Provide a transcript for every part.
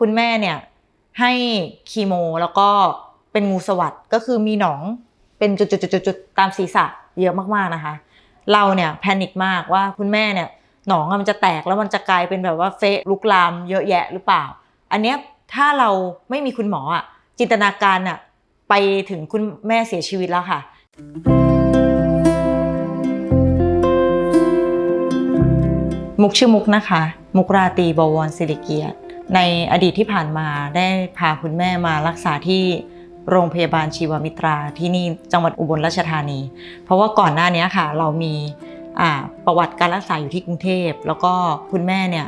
คุณแม่เนี่ยให้คีโมแล้วก็เป็นงูสวัสด์ก็คือมีหนองเป็นจุดๆๆๆตามศีรษะเยอะมากๆนะคะ เราเนี่ยแพนิคมากว่าคุณแม่เนี่ยหนองมันจะแตกแล้วมันจะกลายเป็นแบบว่าเฟะลุกลามเยอะแยะหรือเปล่า อันเนี้ยถ้าเราไม่มีคุณหมออะจินตนาการอะไปถึงคุณแม่เสียชีวิตแล้วค่ะ มุกชื่อมุกนะคะ มุกราตีบวรศิริเกียรติ ในอดีตที่ผ่านมาได้พาคุณแม่มารักษาที่โรงพยาบาลชีวมิตราที่นี่จังหวัดอุบลราชธานี เพราะว่าก่อนหน้านี้ค่ะ เรามีประวัติการรักษาอยู่ที่กรุงเทพ แล้วก็คุณแม่เนี่ย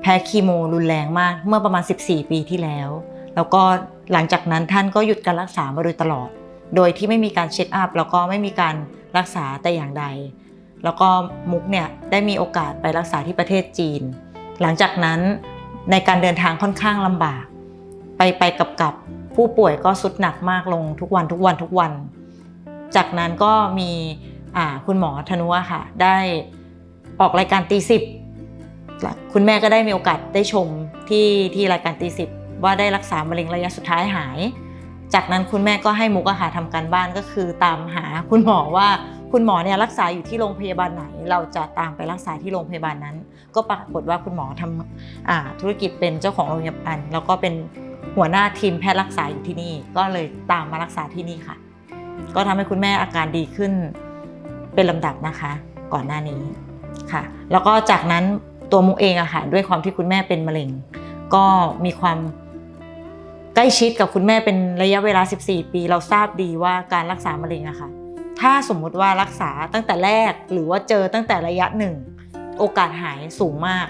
แพ้คีโมรุนแรงมากเมื่อประมาณ 14 ปีที่แล้ว แล้วก็หลังจากนั้นท่านก็หยุดการรักษามาโดยตลอด โดยที่ไม่มีการเช็คอัพแล้วก็ไม่มีการรักษาแต่อย่างใด แล้วก็มุกเนี่ยได้มีโอกาสไปรักษาที่ประเทศจีน หลังจากนั้น ในการเดินทางค่อนข้างลำบาก ไปไปกับกับผู้ป่วยก็สุดหนักมากลงทุกวันทุกวันทุกวัน จากนั้นก็มีคุณหมอธนุค่ะ ได้ออกรายการตีสิบคุณแม่ก็ได้มีโอกาสได้ชมที่ที่รายการตีสิบว่าได้รักษามะเร็งระยะสุดท้ายหาย จากนั้นคุณแม่ก็ให้มุกอะค่ะทำการบ้านก็คือตามหาคุณหมอว่า คุณหมอเนี่ยรักษาอยู่ที่โรงพยาบาลไหน เราจะตามไปรักษาที่โรงพยาบาลนั้น ก็ปรากฏว่าคุณหมอทำอธุรกิจเป็นเจ้าของโรงพยาบาลแล้วก็เป็นหัวหน้าทีมแพทย์รักษาอยู่ที่นี่ ก็เลยตามมารักษาที่นี่ค่ะ ก็ทำให้คุณแม่อาการดีขึ้นเป็นลำดับนะคะ ก่อนหน้านี้ค่ะ แล้วก็จากนั้นตัวมุกเองอะค่ะด้วยความที่คุณแม่เป็นมะเร็ง ก็มีความใกล้ชิดกับคุณแม่เป็นระยะเวลา 14 ปี เราทราบดีว่าการรักษามะเร็งอะค่ะ ถ้าสมมุติว่ารักษาตั้งแต่แรกหรือว่าเจอตั้งแต่ระยะหนึ่ง โอกาสหายสูงมาก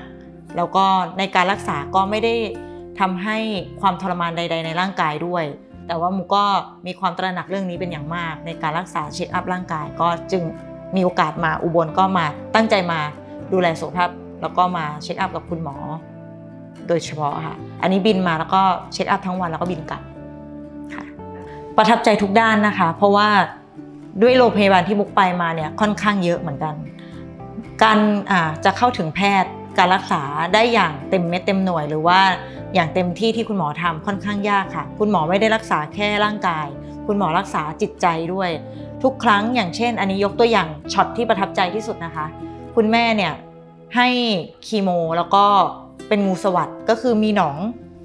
แล้วก็ในการรักษาก็ไม่ได้ทำให้ความทรมานใด ๆ ในร่างกายด้วย แต่ว่ามูก็มีความตระหนักเรื่องนี้เป็นอย่างมาก ในการรักษาเช็คอัพร่างกาย ก็จึงมีโอกาสมาอุบลก็มาตั้งใจมาดูแลสุขภาพแล้วก็มาเช็คอัพกับคุณหมอ โดยเฉพาะค่ะ อันนี้บินมาแล้วก็เช็คอัพทั้งวันแล้วก็บินกลับค่ะ ประทับใจทุกด้านนะคะ เพราะว่า ด้วยโรงพยาบาลที่มุกไปมาเนี่ยค่อนข้างเยอะเหมือนกัน การจะเข้าถึงแพทย์การรักษาได้อย่างเต็มเม็ดเต็มหน่วย หรือว่าอย่างเต็มที่ที่คุณหมอทำค่อนข้างยากค่ะ คุณหมอไม่ได้รักษาแค่ร่างกาย คุณหมอรักษาจิตใจด้วย ทุกครั้งอย่างเช่น อันนี้ยกตัวอย่างช็อตที่ประทับใจที่สุดนะคะ คุณแม่เนี่ยให้คีโมแล้วก็เป็นงูสวัสด์ก็คือมีหนอง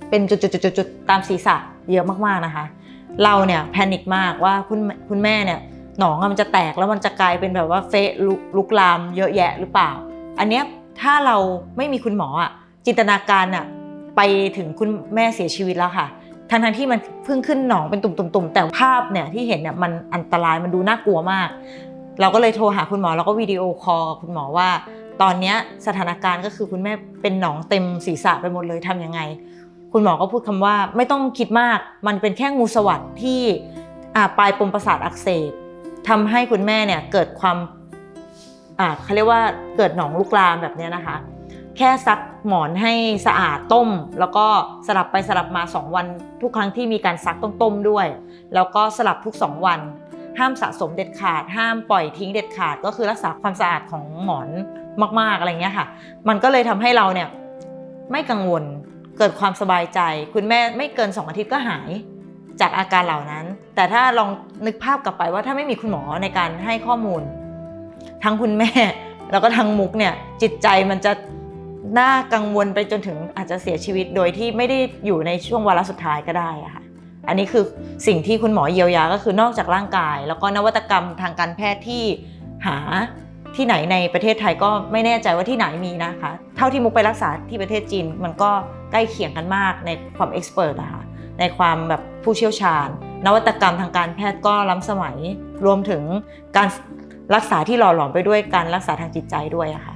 เป็นจุดๆๆๆตามศีรษะเยอะมากๆนะคะ เราเนี่ยแพนิคมากว่าคุณคุณแม่เนี่ย หนองมันจะแตกแล้วมันจะกลายเป็นแบบว่าเฟะลุกลุกลามเยอะแยะหรือเปล่า อันเนี้ยถ้าเราไม่มีคุณหมออะจินตนาการอะไปถึงคุณแม่เสียชีวิตแล้วค่ะทั้งทั้งที่มันเพิ่งขึ้นหนองเป็นตุ่มๆแต่ภาพเนี่ยที่เห็นเนี่ยมันอันตรายมันดูน่ากลัวมาก เราก็เลยโทรหาคุณหมอแล้วก็วิดีโอคอลกับคุณหมอว่า ตอนเนี้ยสถานการณ์ก็คือคุณแม่เป็นหนองเต็มศีรษะไปหมดเลยทำยังไง คุณหมอก็พูดคำว่าไม่ต้องคิดมาก มันเป็นแค่งูสวัสด์ที่อ่าปลายปมประสาทอักเสบ ทำให้คุณแม่เนี่ยเกิดความอ่าเขาเรียกว่าเกิดหนองลุกลามแบบนี้นะคะ แค่ซักหมอนให้สะอาดต้ม แล้วก็สลับไปสลับมา 2 วัน ทุกครั้งที่มีการซักต้องต้มด้วย แล้วก็สลับทุก 2 วัน ห้ามสะสมเด็ดขาด ห้ามปล่อยทิ้งเด็ดขาด ก็คือรักษาความสะอาดของหมอนมากๆอะไรเงี้ยค่ะ มันก็เลยทำให้เราเนี่ยไม่กังวลเกิดความสบายใจ คุณแม่ไม่เกิน 2 อาทิตย์ก็หายจากอาการเหล่านั้น แต่ถ้าลองนึกภาพกลับไปว่าถ้าไม่มีคุณหมอในการให้ข้อมูล ทั้งคุณแม่ แล้วก็ทั้งมุกเนี่ยจิตใจมันจะน่ากังวลไปจนถึงอาจจะเสียชีวิตโดยที่ไม่ได้อยู่ในช่วงวาระสุดท้ายก็ได้อะค่ะอันนี้คือสิ่งที่คุณหมอเยียวยาก็คือนอกจากร่างกาย แล้วก็นวัตกรรมทางการแพทย์ที่หาที่ไหนในประเทศไทยก็ไม่แน่ใจว่าที่ไหนมีนะคะ เท่าที่มุกไปรักษาที่ประเทศจีนมันก็ใกล้เคียงกันมากในความเอ็กซ์เพรสนะคะในความแบบผู้เชี่ยวชาญ นวัตกรรมทางการแพทย์ก็ล้ำสมัย รวมถึงการรักษาที่หล่อหลอมไปด้วยการรักษาทางจิตใจด้วยอะค่ะ